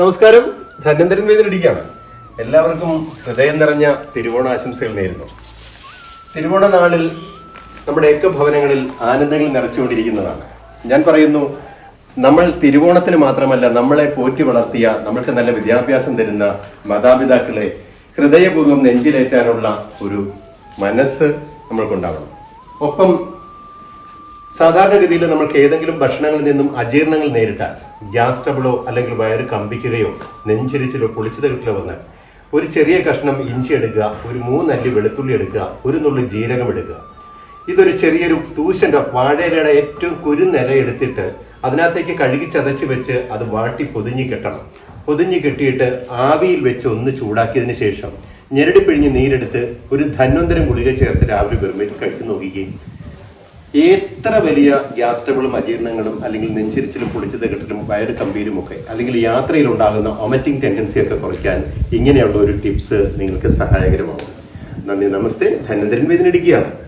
നമസ്കാരം. ധന്വന്തരൻ വേദിനിടിക്കുകയാണ് എല്ലാവർക്കും ഹൃദയം നിറഞ്ഞ തിരുവോണ ആശംസകൾ നേരുന്നു. തിരുവോണ നാളിൽ നമ്മുടെയൊക്കെ ഭവനങ്ങളിൽ ആനന്ദങ്ങൾ നിറച്ചുകൊണ്ടിരിക്കുന്നതാണ്. ഞാൻ പറയുന്നു നമ്മൾ തിരുവോണത്തിന് മാത്രമല്ല നമ്മളെ പോറ്റി വളർത്തിയ നമ്മൾക്ക് നല്ല വിദ്യാഭ്യാസം തരുന്ന മാതാപിതാക്കളെ ഹൃദയപൂർവം നെഞ്ചിലേറ്റാനുള്ള ഒരു മനസ്സ് നമ്മൾക്കുണ്ടാവണം. ഒപ്പം സാധാരണഗതിയിൽ നമ്മൾക്ക് ഏതെങ്കിലും ഭക്ഷണങ്ങളിൽ നിന്നും അജീർണങ്ങൾ നേരിട്ടാൽ ഗ്യാസ് ടബിളോ അല്ലെങ്കിൽ വയറ് കമ്പിക്കുകയോ നെഞ്ചരിച്ചിലോ പൊളിച്ചത് കിട്ടിലോ വന്നാൽ ഒരു ചെറിയ കഷ്ണം ഇഞ്ചി എടുക്കുക ഒരു മൂന്നല്ലി വെളുത്തുള്ളി എടുക്കുക ഒരു നുള്ളി ജീരകം എടുക്കുക. ഇതൊരു ചെറിയൊരു തൂശന്റെ വാഴയിലയുടെ ഏറ്റവും കുരുനില എടുത്തിട്ട് അതിനകത്തേക്ക് കഴുകി ചതച്ച് വെച്ച് അത് വാട്ടി പൊതിഞ്ഞു കെട്ടണം. പൊതിഞ്ഞ് കെട്ടിയിട്ട് ആവിയിൽ വെച്ച് ഒന്ന് ചൂടാക്കിയതിന് ശേഷം ഞെരടി പിഴിഞ്ഞ് നീരെടുത്ത് ഒരു ധന്വന്തരം ഗുളിക ചേർത്ത് രാവിലെ വെറുമേറ്റ് കഴിച്ചു നോക്കുകയും എത്ര വലിയ ഗ്യാസ് അജീർണങ്ങളും അല്ലെങ്കിൽ നെഞ്ചിരിച്ചിലും പൊളിച്ചു തകട്ടിലും വയറ് കമ്പീരും ഒക്കെ അല്ലെങ്കിൽ യാത്രയിൽ ഉണ്ടാകുന്ന ഒമറ്റിംഗ് ടെൻഡൻസി ഒക്കെ കുറയ്ക്കാൻ ഇങ്ങനെയുള്ള ഒരു ടിപ്സ് നിങ്ങൾക്ക് സഹായകരമാകും. നന്ദി നമസ്തേ. ധനന്തരൻ വേദനിടിക്കുകയാണ്